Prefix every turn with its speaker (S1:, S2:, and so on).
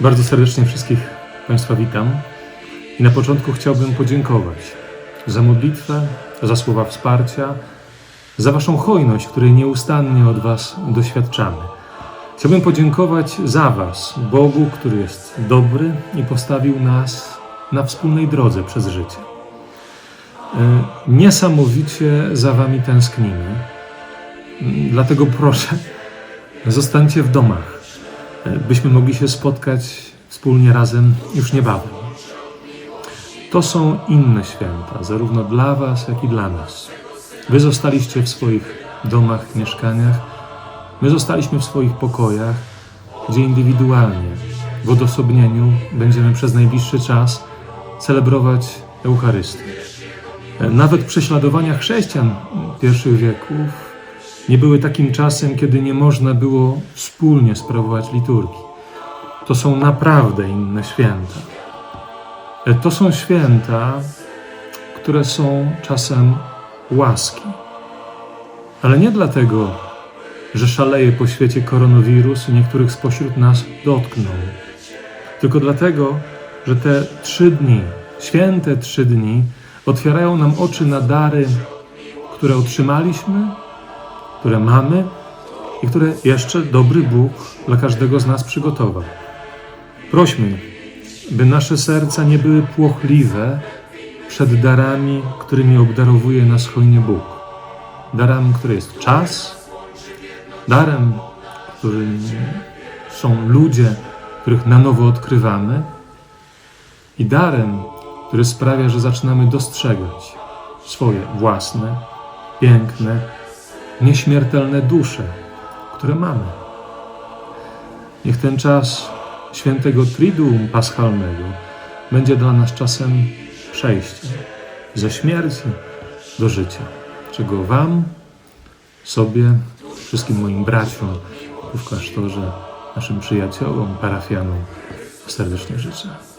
S1: Bardzo serdecznie wszystkich Państwa witam. I na początku chciałbym podziękować za modlitwę, za słowa wsparcia, za Waszą hojność, której nieustannie od Was doświadczamy. Chciałbym podziękować za Was, Bogu, który jest dobry i postawił nas na wspólnej drodze przez życie. E, Niesamowicie za Wami tęsknimy. Dlatego proszę, zostańcie w domach byśmy mogli się spotkać wspólnie razem już niebawem. To są inne święta, zarówno dla Was, jak i dla nas. Wy zostaliście w swoich domach, mieszkaniach, my zostaliśmy w swoich pokojach, gdzie indywidualnie, w odosobnieniu będziemy przez najbliższy czas celebrować Eucharystię. Nawet prześladowania chrześcijan pierwszych wieków nie były takim czasem, kiedy nie można było wspólnie sprawować liturgii. To są naprawdę inne święta. E, To są święta, które są czasem łaski. Ale nie dlatego, że szaleje po świecie koronawirus i niektórych spośród nas dotknął, tylko dlatego, że te trzy dni, święte trzy dni, otwierają nam oczy na dary, które otrzymaliśmy które mamy i które jeszcze dobry Bóg dla każdego z nas przygotował. Prośmy, by nasze serca nie były płochliwe przed darami, którymi obdarowuje nas hojnie Bóg. Darem, który jest czas, darem, którym są ludzie, których na nowo odkrywamy, i darem, który sprawia, że zaczynamy dostrzegać swoje własne, piękne, nieśmiertelne dusze, które mamy. Niech ten czas świętego Triduum Paschalnego będzie dla nas czasem przejścia ze śmierci do życia, czego Wam, sobie, wszystkim moim braciom w klasztorze, naszym przyjaciołom, parafianom serdecznie życzę.